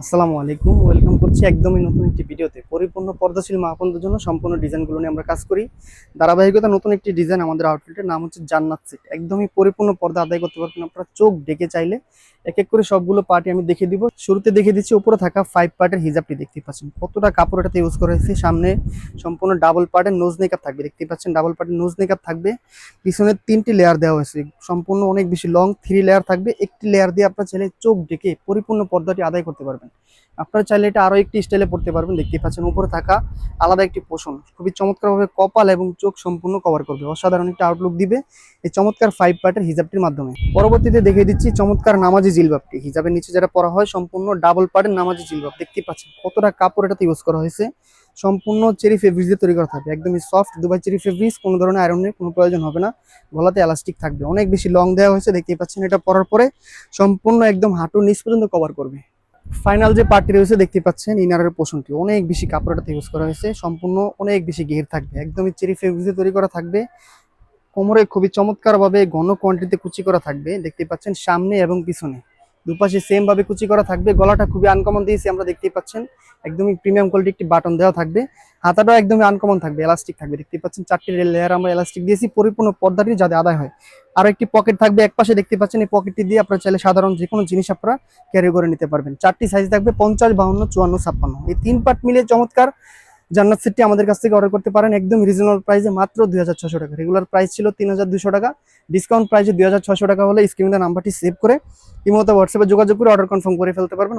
আসসালামু আলাইকুম, ওয়েলকাম করছি একদমই নতুন একটি ভিডিওতে। পরিপূর্ণ পর্দাশীল মাহপন্দের জন্য সম্পূর্ণ ডিজাইনগুলো নিয়ে আমরা কাজ করি। ধারাবাহিকতা নতুন একটি ডিজাইন আমাদের আউটলেটের নাম হচ্ছে জান্নাত সিট একদমই পরিপূর্ণ পর্দা আদায় করতে পারবেন আপনারা চোখ ডেকে চাইলে। এক এক করে সবগুলো পার্টি আমি দেখে দিব। শুরুতে দেখে দিচ্ছি, উপরে থাকা ফাইভ পার্টের হিজাবটি দেখতে পাচ্ছেন। কতটা কাপড় এটাতে ইউজ করা হয়েছে। সামনে সম্পূর্ণ ডাবল পার্টের নোজ মেকআপ থাকবে দেখতে পাচ্ছেন ডাবল পার্টের নোজ মেকআপ থাকবে। পিছনে তিনটি লেয়ার দেওয়া হয়েছে, সম্পূর্ণ অনেক বেশি লং থ্রি লেয়ার থাকবে। একটি লেয়ার দিয়ে আপনার ছেলে চোখ ডেকে পরিপূর্ণ পর্দাটি আদায় করতে পারবেন। আপনারা চাইলে এটা আরও একটি স্টাইলে পড়তে পারবেন দেখতে পাচ্ছেন উপরে থাকা আলাদা একটি পোষণ খুবই চমৎকারভাবে কপাল এবং চোখ সম্পূর্ণ কভার করবে। অসাধারণ একটা আউটলুক দিবে এই চমৎকার ফাইভ পার্টের হিজাবটির মাধ্যমে। পরবর্তীতে দেখিয়ে দিচ্ছি চমৎকার নামাজি জিলবাবটি। হিজাবের নিচে যারা পরা হয়, সম্পূর্ণ ডাবল পার্টের নামাজি জিলবাব। দেখতে পাচ্ছেন কতটা কাপড় এটাতে ইউজ করা হয়েছে। সম্পূর্ণ চেরি ফেব্রিক্স দিয়ে তৈরি করা থাকবে। একদমই সফট দুবাই চেরি ফেব্রিক্স কোনো ধরনের আয়রনের কোনো প্রয়োজন হবে না। গলাতে এলাস্টিক থাকবে। অনেক বেশি লং দেওয়া হয়েছে, দেখতেই পাচ্ছেন এটা পরার পরে সম্পূর্ণ একদম হাঁটুর নিচ পর্যন্ত কভার করবে। ফাইনাল যে পার্টটি রয়েছে দেখতে পাচ্ছেন, ইনারের পোষণটি। অনেক বেশি কাপড়টাতে ইউজ করা হয়েছে, সম্পূর্ণ অনেক বেশি ঘের থাকবে। একদমই চেরি ফেব্রিক্সে তৈরি করা থাকবে। কোমরে খুবই চমৎকারভাবে ঘন কোয়ান্টিটিতে কুচি করা থাকবে। দেখতে পাচ্ছেন সামনে এবং পিছনে। দুপাশে সেম ভাবে কুচি করা থাকবে। গলাটা খুবই আনকমন দিয়েছি, আমরা দেখতেই পাচ্ছেন। একদমই প্রিমিয়াম কোয়ালিটি একটি বাটন দেওয়া থাকবে। হাতাটাও একদমই আনকমন থাকবে এলাস্টিক থাকবে। দেখতে পাচ্ছেন, চারটি লেয়ার আমরা এলাস্টিক দিয়েছি। পরিপূর্ণ পর্দাটি যাতে আদায় হয়। আর একটি পকেট থাকবে এক পাশে, দেখতে পাচ্ছেন, এই পকেটটি দিয়ে আপনারা চাইলে সাধারণ যে কোনো জিনিস আপনারা ক্যারি করে নিতে পারবেন। চারটি সাইজ থাকবে, পঞ্চাশ, বাহান্ন, চুয়ান্ন, ছাপ্পান্ন। এই তিন পার্ট মিলে চমৎকার জান্নাত সেটটি আমাদের কাছ থেকে অর্ডার করতে পারেন একদম রিজনেবল প্রাইসে মাত্র দুই হাজার ছশো টাকা। রেগুলার প্রাইস ছিল তিন হাজার দুশো টাকা। ডিসকাউন্ট প্রাইসে দুই হাজার ছশো টাকা হলে স্ক্রিনে নাম্বারটি সেভ করে ইমোতে হোয়াটসঅ্যাপে যোগাযোগ করে অর্ডার কনফার্ম করে ফেলতে পারবেন।